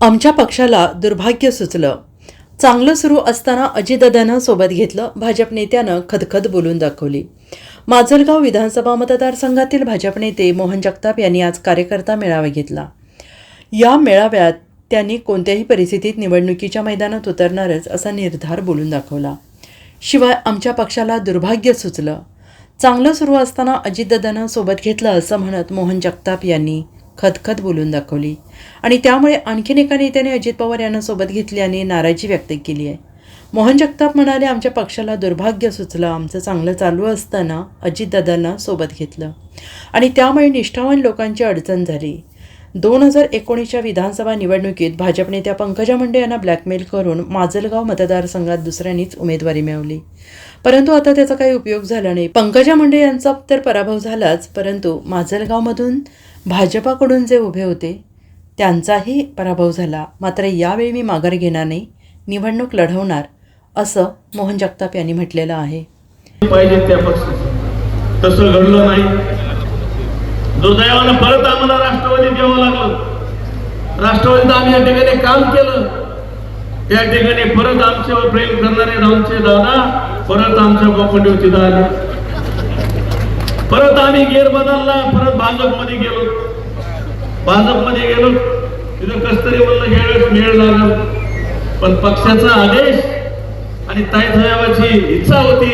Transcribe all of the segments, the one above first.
आमच्या पक्षाला दुर्भाग्य सुचलं. चांगलं सुरू असताना अजितदादांना सोबत घेतलं भाजप नेत्यानं खदखद बोलून दाखवली. माजलगाव विधानसभा मतदारसंघातील भाजप नेते मोहन जगताप यांनी आज कार्यकर्ता मेळावा घेतला. या मेळाव्यात त्यांनी कोणत्याही परिस्थितीत निवडणुकीच्या मैदानात उतरणारच असा निर्धार बोलून दाखवला. शिवाय आमच्या पक्षाला दुर्भाग्य सुचलं. चांगलं सुरू असताना अजितदादांना सोबत घेतलं असं म्हणत मोहन जगताप यांनी खदखद बोलून दाखवली. आणि त्यामुळे आणखीन एका नेत्याने अजित पवार यांना सोबत घेतल्याने नाराजी व्यक्त केली आहे. मोहन जगताप म्हणाले आमच्या पक्षाला दुर्भाग्य सुचलं. आमचं चांगलं चालू असताना अजितदादांना सोबत घेतलं. आणि त्यामुळे निष्ठावान लोकांची अडचण झाली. दोन हजार एकोणीसच्या विधानसभा निवडणुकीत भाजप नेत्या पंकजा मुंडे यांना ब्लॅकमेल करून माजलगाव मतदारसंघात दुसऱ्यांनीच उमेदवारी मिळवली. परंतु आता त्याचा काही उपयोग झाला नाही. पंकजा मुंडे यांचा तर पराभव झालाच परंतु माजलगावमधून भाजपाकडून जे उभे होते त्यांचाही पराभव झाला. मात्र यावेळी मी माघार घेणार नाही निवडणूक लढवणार असं मोहन जगताप यांनी म्हटलेलं आहे. पाहिजे त्या पक्षाचं. तसं घडलं नाही. दुर्दैवानं परत आम्हाला राष्ट्रवादी द्यावं लागलं राष्ट्रवादीत आम्ही या ठिकाणी काम केलं. त्या ठिकाणी परत आमच्यावर प्रेम करणारे रामचे दादा परत आमच्या गोपंडीवरती आले परत आम्ही गेर बदलला परत भाजपमध्ये गेलो. भाजपमध्ये गेलो. तिथं कस तरी म्हणलं यावेळेस मेळ लागल. पण पक्षाचा आदेश आणि ताईसाहेबाची इच्छा होती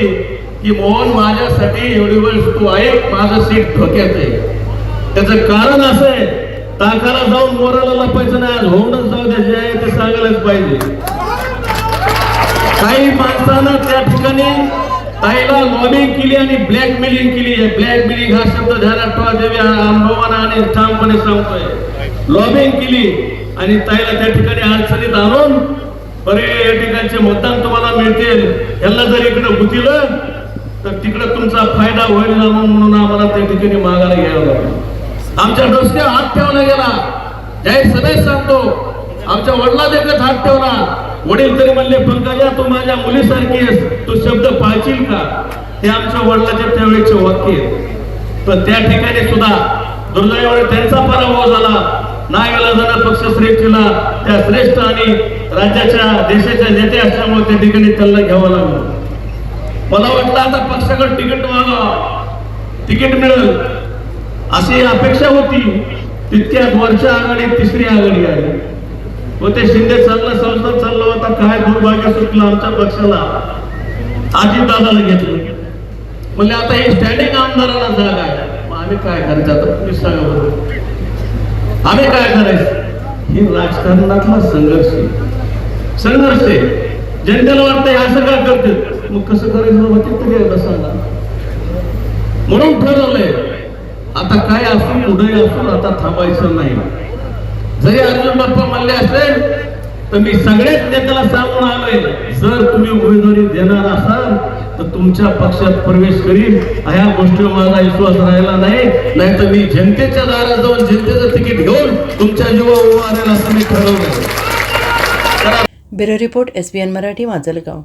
की मोहन माझ्यासाठी एवढी वेळ तू आहे माझं सीट धोक्यात आहे. त्याचं कारण असं आहे ताकाला जाऊन मोराला लपायचं नाही आज होऊनच जाऊ द्या जे आहे ते सांगायलाच पाहिजे. काही माणसानं त्या ठिकाणी ताईला लॉबिंग केली आणि ब्लॅकमेलिंग केली. आहे ब्लॅकमेलिंग हा शब्द ध्यानात ठेवा देवी अनुभवाना आणि ठामपणे सांगतोय. लॉबिंग केली आणि ताईला त्या ठिकाणी अडचणीत आणून बरे या ठिकाणचे मतदान तुम्हाला मिळतील. यांना जर इकडे गुतीलं तर तिकडे तुमचा फायदा होईल ना म्हणून आम्हाला त्या ठिकाणी मागायला घ्यावं लागलं. आमच्या डोसक्या हात ठेवला गेला. जाहीर सदैव सांगतो. आमच्या वडिला देखत हात ठेवला. वडील तरी म्हणले पंकजा तू माझ्या मुलीसारखी आहेस. तू शब्द पाळशील का? ते आमच्या वडिलाच्या त्यावेळेचे वाक्य पण त्या ठिकाणी सुद्धा दुर्दैवाने त्यांचा पराभव झाला. नागेला पक्ष श्रेष्ठीला त्या श्रेष्ठ आणि राज्याच्या देशाच्या नेते असल्यामुळे त्या ठिकाणी त्यांना घ्यावं लागलं. मला वाटलं आता पक्षाकडे तिकीट मागा. तिकीट मिळेल. अशी अपेक्षा होती. तितक्यात वरच्या आघाडीत तिसरी आघाडी आली. व ते शिंदे चाललं संसद चाललं होता. काय दुर्भाग्य सुटलं आमच्या पक्षाला. अजितदादाला घेतलं. म्हणजे आता हे स्टँडिंग आमदाराला जागा आहे. मग आम्ही काय करायचं? आता तुम्ही सांगा बरं. आम्ही काय करायचं? ही राजकारणातला संघर्ष आहे. संघर्ष आहे. जनतेला वाटतंय असं का करते मग कसं करायचं बाबा? ते तरी एकदा सांगा म्हणून ठरवलंय आता काय असू उदय असून आता थांबायचं नाही. जरी अर्जुन बाप्पा म्हणले असेल तर मी सगळ्याच नेत्याला सांगून आलोय जर तुम्ही उमेदवारी देणार असाल तर तुमच्या पक्षात प्रवेश करीन. ह्या गोष्टीवर माझा विश्वास राहिला नाही. नाही तर मी जनतेच्या दारात जाऊन जनतेचं तिकीट घेऊन तुमच्या जीवा उभा राहील असं मी ठरवलं bureau report S B N Marathi Majalgaon.